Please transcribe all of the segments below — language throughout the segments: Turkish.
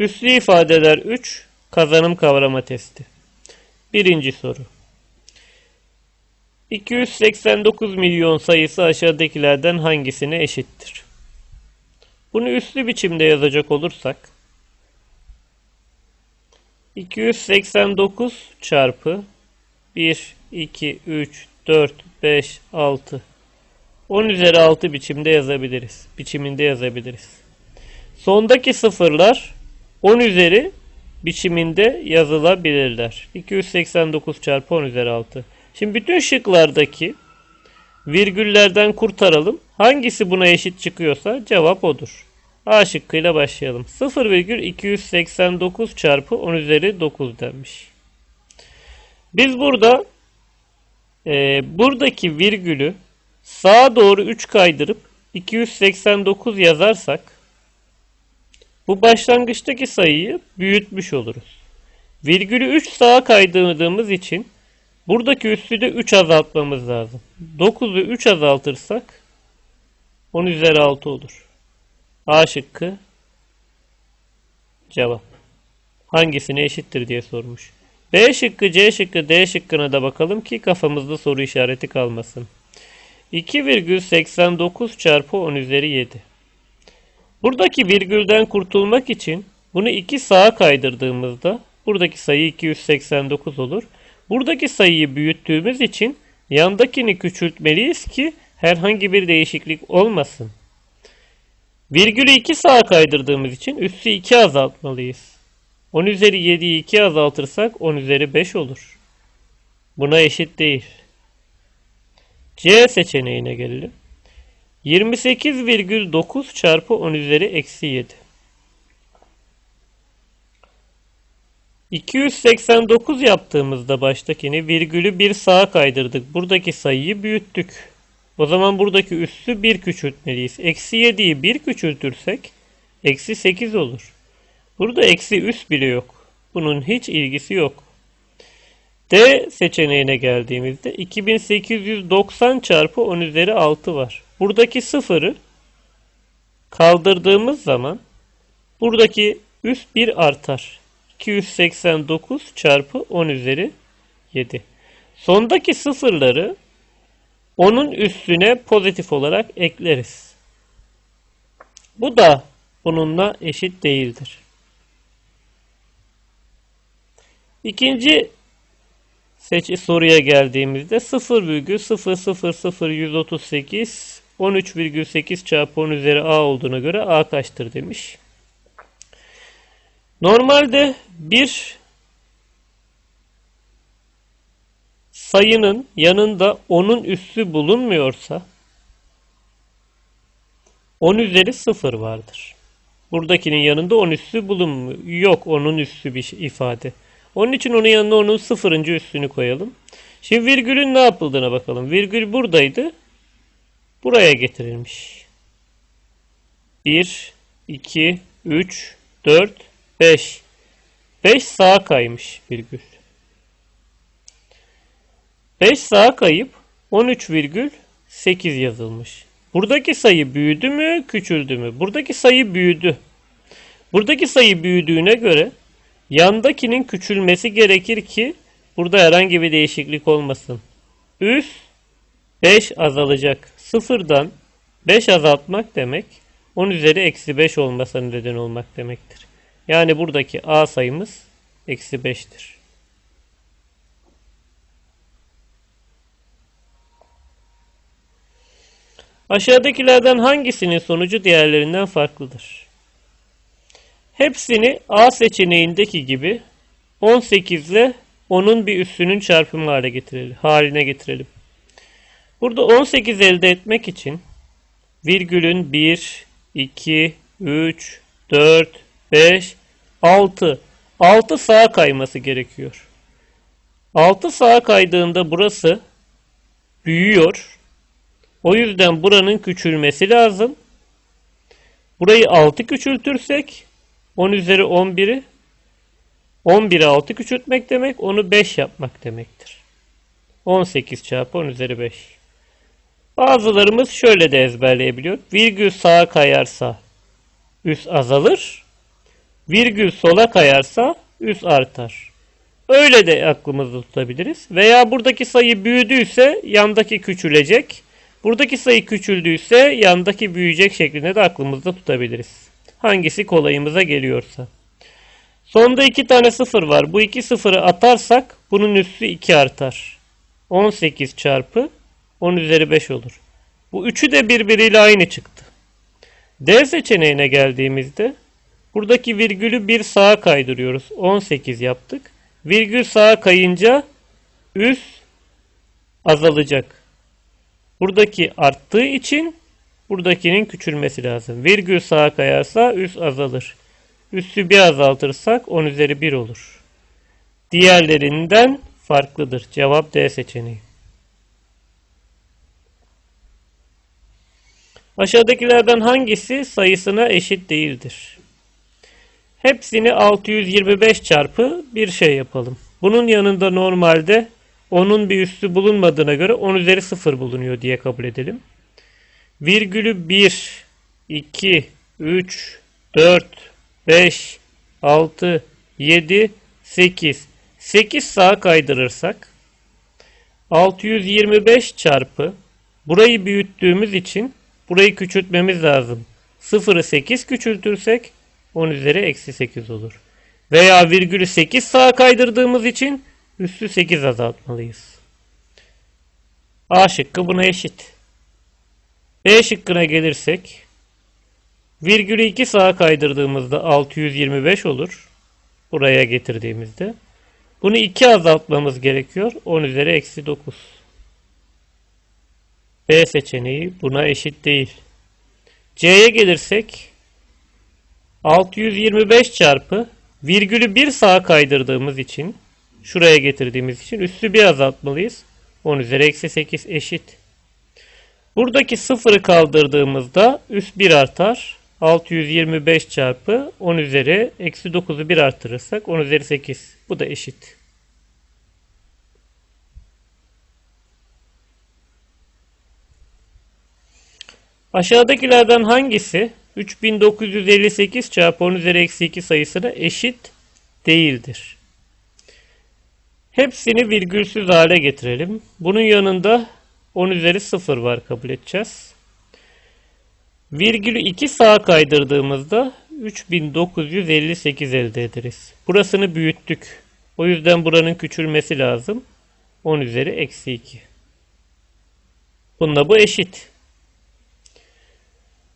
Üslü ifadeler 3. Kazanım kavrama testi. Birinci soru. 289 milyon sayısı aşağıdakilerden hangisine eşittir? Bunu üslü biçimde yazacak olursak 289 çarpı 1, 2, 3, 4, 5, 6 10 üzeri 6 biçimde yazabiliriz. Biçiminde yazabiliriz. Sondaki sıfırlar 10 üzeri biçiminde yazılabilirler. 289 çarpı 10 üzeri 6. Şimdi bütün şıklardaki virgüllerden kurtaralım. Hangisi buna eşit çıkıyorsa cevap odur. A şıkkıyla başlayalım. 0,289 çarpı 10 üzeri 9 denmiş. Biz burada e, buradaki virgülü sağa doğru 3 kaydırıp 289 yazarsak bu başlangıçtaki sayıyı büyütmüş oluruz. Virgülü 3 sağa kaydırdığımız için buradaki üssü de 3 azaltmamız lazım. 9'u 3 azaltırsak 10 üzeri 6 olur. A şıkkı cevap. Hangisine eşittir diye sormuş. B şıkkı, C şıkkı, D şıkkına da bakalım ki kafamızda soru işareti kalmasın. 2,89 çarpı 10 üzeri 7. Buradaki virgülden kurtulmak için bunu 2 sağa kaydırdığımızda buradaki sayı 289 olur. Buradaki sayıyı büyüttüğümüz için yandakini küçültmeliyiz ki herhangi bir değişiklik olmasın. Virgülü 2 sağa kaydırdığımız için üssü 2 azaltmalıyız. 10 üzeri 7'yi 2 azaltırsak 10 üzeri 5 olur. Buna eşit değil. C seçeneğine gelelim. 28,9 çarpı 10 üzeri eksi 7. 289 yaptığımızda baştakini virgülü bir sağa kaydırdık. Buradaki sayıyı büyüttük. O zaman buradaki üssü 1 küçültmeliyiz. Eksi 7'yi 1 küçültürsek eksi 8 olur. Burada eksi üs bile yok. Bunun hiç ilgisi yok. D seçeneğine geldiğimizde 2890 çarpı 10 üzeri 6 var. Buradaki sıfırı kaldırdığımız zaman buradaki üst 1 artar. 289 çarpı 10 üzeri 7. Sondaki sıfırları onun üstüne pozitif olarak ekleriz. Bu da bununla eşit değildir. İkinci seçi soruya geldiğimizde 0,000138 13,8 çarpı 10 üzeri a olduğuna göre a kaçtır demiş. Normalde bir sayının yanında onun üssü bulunmuyorsa 10 üzeri 0 vardır. Buradakinin yanında 10 üssü bulunmuyor. Yok onun üssü bir ifade. Onun için onun yanına onun sıfırıncı üstünü koyalım. Şimdi virgülün ne yapıldığına bakalım. Virgül buradaydı. Buraya getirilmiş. 1, 2, 3, 4, 5. 5 sağa kaymış virgül. 5 sağa kayıp 13,8 yazılmış. Buradaki sayı büyüdü mü, küçüldü mü? Buradaki sayı büyüdü. Buradaki sayı büyüdüğüne göre Yandakinin küçülmesi gerekir ki burada herhangi bir değişiklik olmasın. Üst 5 azalacak. Sıfırdan 5 azaltmak demek 10 üzeri eksi 5 olmasına neden olmak demektir. Yani buradaki A sayımız eksi 5'tir. Aşağıdakilerden hangisinin sonucu diğerlerinden farklıdır? Hepsini A seçeneğindeki gibi 18 ile onun bir üssünün çarpımı haline getirelim. Haline getirelim. Burada 18 elde etmek için virgülün 1, 2, 3, 4, 5, 6. 6 sağa kayması gerekiyor. 6 sağa kaydığında burası büyüyor. O yüzden buranın küçülmesi lazım. Burayı 6 küçültürsek 10 üzeri 11'i 11'i 6 küçültmek demek. Onu 5 yapmak demektir. 18 çarpı 10 üzeri 5. Bazılarımız şöyle de ezberleyebiliyor. Virgül sağa kayarsa üs azalır. Virgül sola kayarsa üs artar. Öyle de aklımızda tutabiliriz. Veya buradaki sayı büyüdüyse yandaki küçülecek. Buradaki sayı küçüldüyse yandaki büyüyecek şeklinde de aklımızda tutabiliriz. Hangisi kolayımıza geliyorsa. Sonda iki tane sıfır var. Bu iki sıfırı atarsak bunun üssü 2 artar. 18 çarpı 10 üzeri 5 olur. Bu üçü de birbiriyle aynı çıktı. D seçeneğine geldiğimizde buradaki virgülü bir sağa kaydırıyoruz. 18 yaptık. Virgül sağa kayınca üs azalacak. Buradaki arttığı için buradakinin küçülmesi lazım. Virgül sağa kayarsa üs azalır. Üssü bir azaltırsak 10 üzeri 1 olur. Diğerlerinden farklıdır. Cevap D seçeneği. Aşağıdakilerden hangisi sayısına eşit değildir? Hepsini 625 çarpı bir şey yapalım. Bunun yanında normalde onun bir üstü bulunmadığına göre 10 üzeri 0 bulunuyor diye kabul edelim. Virgülü 1, 2, 3, 4, 5, 6, 7, 8. 8 sağa kaydırırsak 625 çarpı burayı büyüttüğümüz için burayı küçültmemiz lazım. 0'ı 8 küçültürsek 10 üzeri eksi 8 olur. Veya virgülü 8 sağa kaydırdığımız için üstü 8 azaltmalıyız. A şıkkı buna eşit. B şıkkına gelirsek virgülü 2 sağa kaydırdığımızda 625 olur. Buraya getirdiğimizde. Bunu 2 azaltmamız gerekiyor. 10 üzeri eksi 9. B seçeneği buna eşit değil. C'ye gelirsek 625 çarpı virgülü 1 sağa kaydırdığımız için şuraya getirdiğimiz için üstü bir azaltmalıyız. 10 üzeri eksi 8 eşit. Buradaki sıfırı kaldırdığımızda üst 1 artar. 625 çarpı 10 üzeri eksi 9'u 1 artırırsak 10 üzeri 8. Bu da eşit. Aşağıdakilerden hangisi 3958 çarpı 10 üzeri eksi 2 sayısına eşit değildir? Hepsini virgülsüz hale getirelim. Bunun yanında 10 üzeri 0 var kabul edeceğiz. Virgülü 2 sağa kaydırdığımızda 3958 elde ederiz. Burasını büyüttük. O yüzden buranın küçülmesi lazım. 10 üzeri eksi 2. Bunda bu eşit.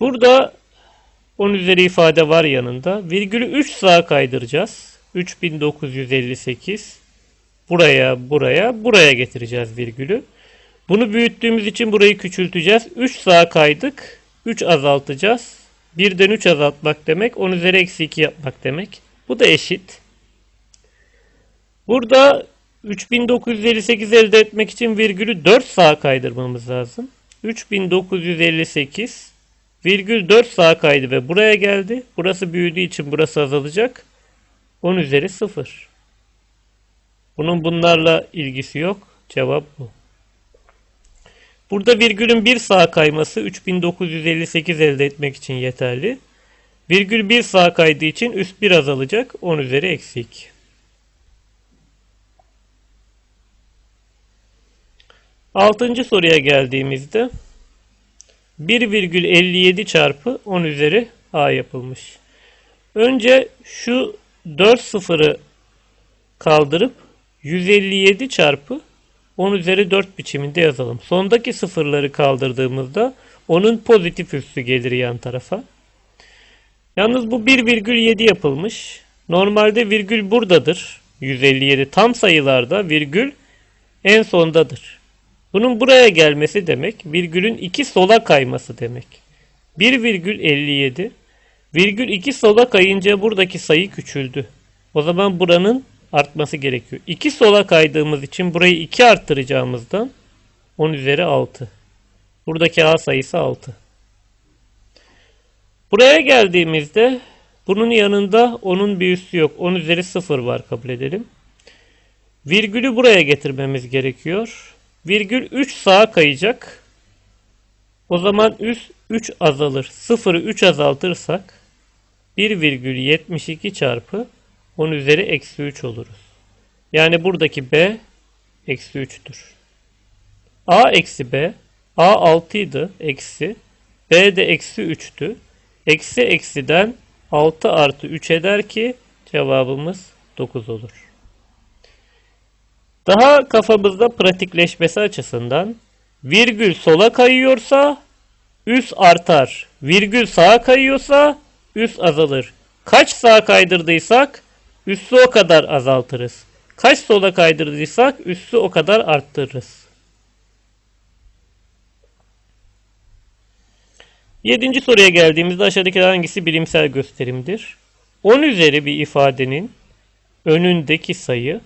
Burada 10 üzeri ifade var yanında. Virgülü 3 sağa kaydıracağız. 3958. Buraya, buraya, buraya getireceğiz virgülü. Bunu büyüttüğümüz için burayı küçülteceğiz. 3 sağa kaydık. 3 azaltacağız. 1'den 3 azaltmak demek 10 üzeri eksi 2 yapmak demek. Bu da eşit. Burada 3958 elde etmek için virgülü 4 sağa kaydırmamız lazım. 3958 virgül 4 sağa kaydı ve buraya geldi. Burası büyüdüğü için burası azalacak. 10 üzeri 0. Bunun bunlarla ilgisi yok. Cevap bu. Burada virgülün bir sağa kayması 3958 elde etmek için yeterli. Virgül bir sağa kaydığı için üst bir azalacak. 10 üzeri eksi 2. Altıncı soruya geldiğimizde 1,57 çarpı 10 üzeri a yapılmış. Önce şu 4 sıfırı kaldırıp 157 çarpı 10 üzeri 4 biçiminde yazalım. Sondaki sıfırları kaldırdığımızda onun pozitif üssü gelir yan tarafa. Yalnız bu 1,7 yapılmış. Normalde virgül buradadır. 157 tam sayılarda virgül en sondadır. Bunun buraya gelmesi demek virgülün 2 sola kayması demek. 1,57 virgül 2 sola kayınca buradaki sayı küçüldü. O zaman buranın artması gerekiyor. 2 sola kaydığımız için burayı 2 arttıracağımızdan 10 üzeri 6. Buradaki A sayısı 6. Buraya geldiğimizde bunun yanında onun bir üssü yok. 10 üzeri 0 var kabul edelim. Virgülü buraya getirmemiz gerekiyor. Virgül 3 sağa kayacak. O zaman üst 3 azalır. 0'ı 3 azaltırsak 1,72 çarpı 10 üzeri eksi 3 oluruz. Yani buradaki B eksi 3'tür. A eksi B. A 6 idi. Eksi. B de eksi 3'tü. Eksi eksiden 6 artı 3 eder ki cevabımız 9 olur. Daha kafamızda pratikleşmesi açısından virgül sola kayıyorsa üs artar. Virgül sağa kayıyorsa üs azalır. Kaç sağa kaydırdıysak üssü o kadar azaltırız. Kaç sola kaydırdıysak üssü o kadar arttırırız. Yedinci soruya geldiğimizde aşağıdaki hangisi bilimsel gösterimdir? 10 üzeri bir ifadenin önündeki sayı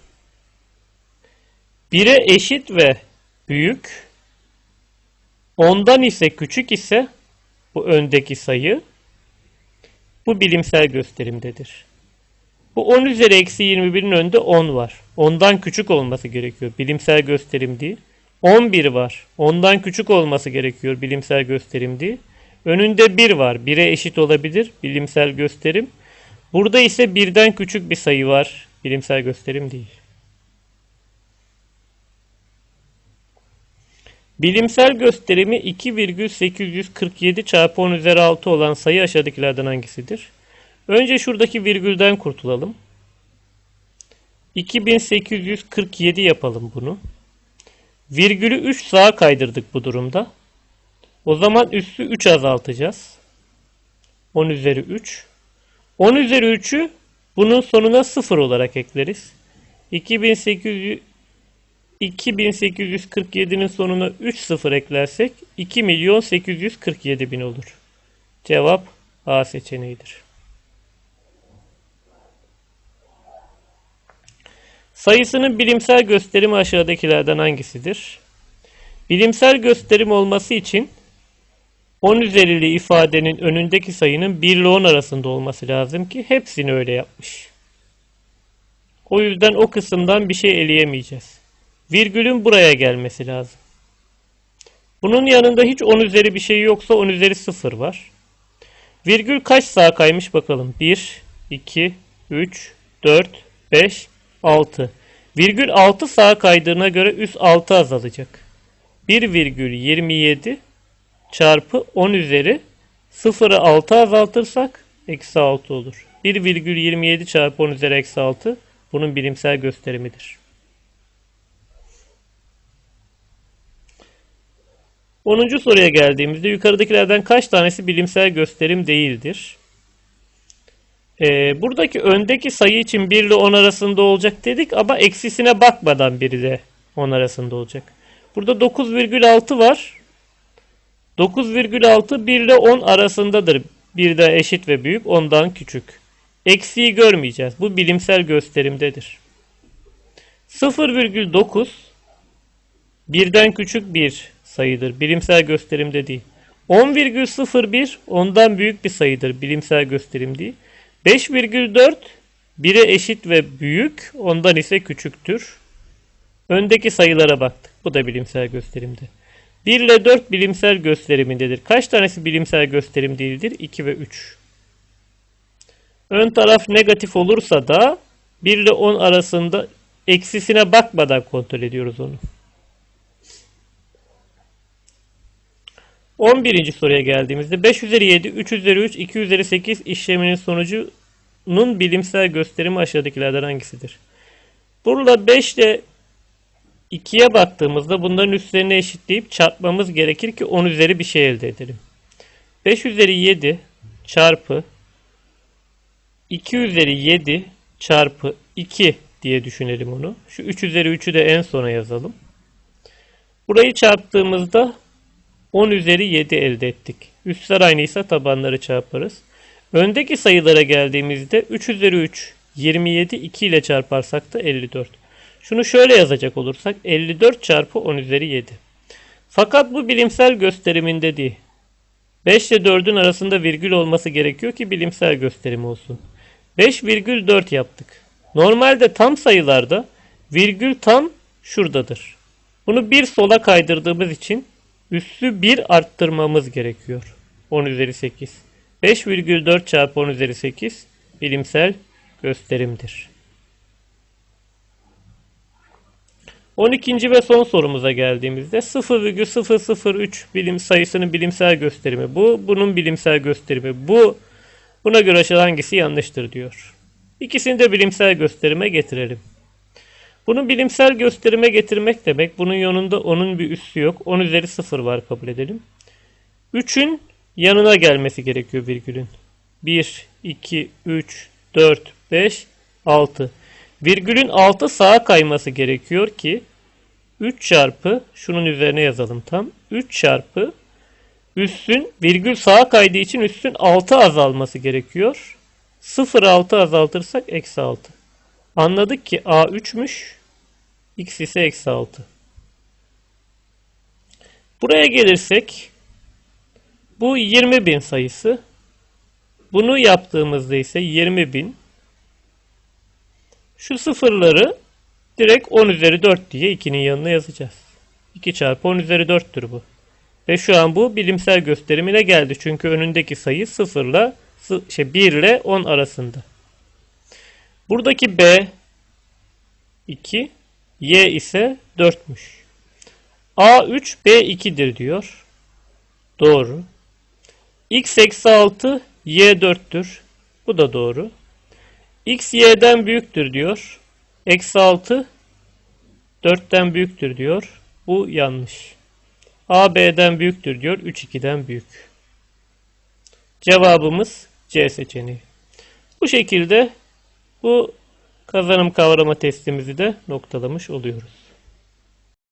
1'e eşit ve büyük, ondan ise küçük ise bu öndeki sayı bu bilimsel gösterimdedir. Bu 10 üzeri eksi 21'in önünde 10 var. Ondan küçük olması gerekiyor. Bilimsel gösterim değil. 11 var. Ondan küçük olması gerekiyor. Bilimsel gösterim değil. Önünde 1 var. 1'e eşit olabilir. Bilimsel gösterim. Burada ise birden küçük bir sayı var. Bilimsel gösterim değil. Bilimsel gösterimi 2,847 çarpı 10 üzeri 6 olan sayı aşağıdakilerden hangisidir? Önce şuradaki virgülden kurtulalım. 2847 yapalım bunu. Virgülü 3 sağa kaydırdık bu durumda. O zaman üssü 3 azaltacağız. 10 üzeri 3. 10 üzeri 3'ü bunun sonuna 0 olarak ekleriz. 2800 2847'nin sonuna 3 sıfır eklersek 2 milyon 847 bin olur. Cevap A seçeneğidir. Sayısının bilimsel gösterimi aşağıdakilerden hangisidir? Bilimsel gösterim olması için 10 üzerili ifadenin önündeki sayının 1 ile 10 arasında olması lazım ki hepsini öyle yapmış. O yüzden o kısımdan bir şey eleyemeyeceğiz. Virgülün buraya gelmesi lazım. Bunun yanında hiç 10 üzeri bir şey yoksa 10 üzeri 0 var. Virgül kaç sağa kaymış bakalım. 1, 2, 3, 4, 5, 6. Virgül 6 sağa kaydığına göre üst 6 azalacak. 1,27 çarpı 10 üzeri 0'ı 6 azaltırsak eksi 6 olur. 1,27 çarpı 10 üzeri eksi 6 bunun bilimsel gösterimidir. 10. soruya geldiğimizde yukarıdakilerden kaç tanesi bilimsel gösterim değildir? Ee, buradaki öndeki sayı için 1 ile 10 arasında olacak dedik ama eksisine bakmadan 1 ile 10 arasında olacak. Burada 9,6 var. 9,6 1 ile 10 arasındadır. Birden eşit ve büyük, ondan küçük. Eksiği görmeyeceğiz. Bu bilimsel gösterimdedir. 0,9 birden küçük bir sayıdır. Bilimsel gösterimde değil. 10,01 ondan büyük bir sayıdır. Bilimsel gösterim değil. 5,4 1'e eşit ve büyük, ondan ise küçüktür. Öndeki sayılara baktık. Bu da bilimsel gösterimde. 1 ile 4 bilimsel gösterimindedir. Kaç tanesi bilimsel gösterim değildir? 2 ve 3. Ön taraf negatif olursa da 1 ile 10 arasında eksisine bakmadan kontrol ediyoruz onu. 11. soruya geldiğimizde 5 üzeri 7, 3 üzeri 3, 2 üzeri 8 işleminin sonucunun bilimsel gösterimi aşağıdakilerden hangisidir? Burada 5 ile 2'ye baktığımızda bunların üstlerini eşitleyip çarpmamız gerekir ki 10 üzeri bir şey elde edelim. 5 üzeri 7 çarpı 2 üzeri 7 çarpı 2 diye düşünelim onu. Şu 3 üzeri 3'ü de en sona yazalım. Burayı çarptığımızda 10 üzeri 7 elde ettik. Üstler aynıysa tabanları çarparız. Öndeki sayılara geldiğimizde 3 üzeri 3 27 2 ile çarparsak da 54. Şunu şöyle yazacak olursak 54 çarpı 10 üzeri 7. Fakat bu bilimsel gösteriminde değil. 5 ile 4'ün arasında virgül olması gerekiyor ki bilimsel gösterim olsun. 5 virgül 4 yaptık. Normalde tam sayılarda virgül tam şuradadır. Bunu bir sola kaydırdığımız için Üssü 1 arttırmamız gerekiyor. 10 üzeri 8. 5,4 çarpı 10 üzeri 8 bilimsel gösterimdir. 12. ve son sorumuza geldiğimizde 0,003 bilim sayısının bilimsel gösterimi bu, bunun bilimsel gösterimi bu. Buna göre hangisi yanlıştır diyor. İkisini de bilimsel gösterime getirelim. Bunu bilimsel gösterime getirmek demek bunun yanında onun bir üssü yok. 10 üzeri 0 var kabul edelim. 3'ün yanına gelmesi gerekiyor virgülün. 1, 2, 3, 4, 5, 6. Virgülün 6 sağa kayması gerekiyor ki 3 çarpı şunun üzerine yazalım tam. 3 çarpı üssün virgül sağa kaydığı için üssün 6 azalması gerekiyor. 0 6 azaltırsak eksi 6. Anladık ki A 3'müş. X ise eksi 6. Buraya gelirsek bu 20.000 sayısı. Bunu yaptığımızda ise 20.000 şu sıfırları direkt 10 üzeri 4 diye 2'nin yanına yazacağız. 2 çarpı 10 üzeri 4'tür bu. Ve şu an bu bilimsel gösterimine geldi. Çünkü önündeki sayı 0 ile şey 1 ile 10 arasında. Buradaki B 2, Y ise 4'müş. A 3, B 2'dir diyor. Doğru. X eksi 6, Y 4'tür. Bu da doğru. X y'den büyüktür diyor. Eksi 6 4'ten büyüktür diyor. Bu yanlış. A B'den büyüktür diyor. 3 2'den büyük. Cevabımız C seçeneği. Bu şekilde bu kazanım kavrama testimizi de noktalamış oluyoruz.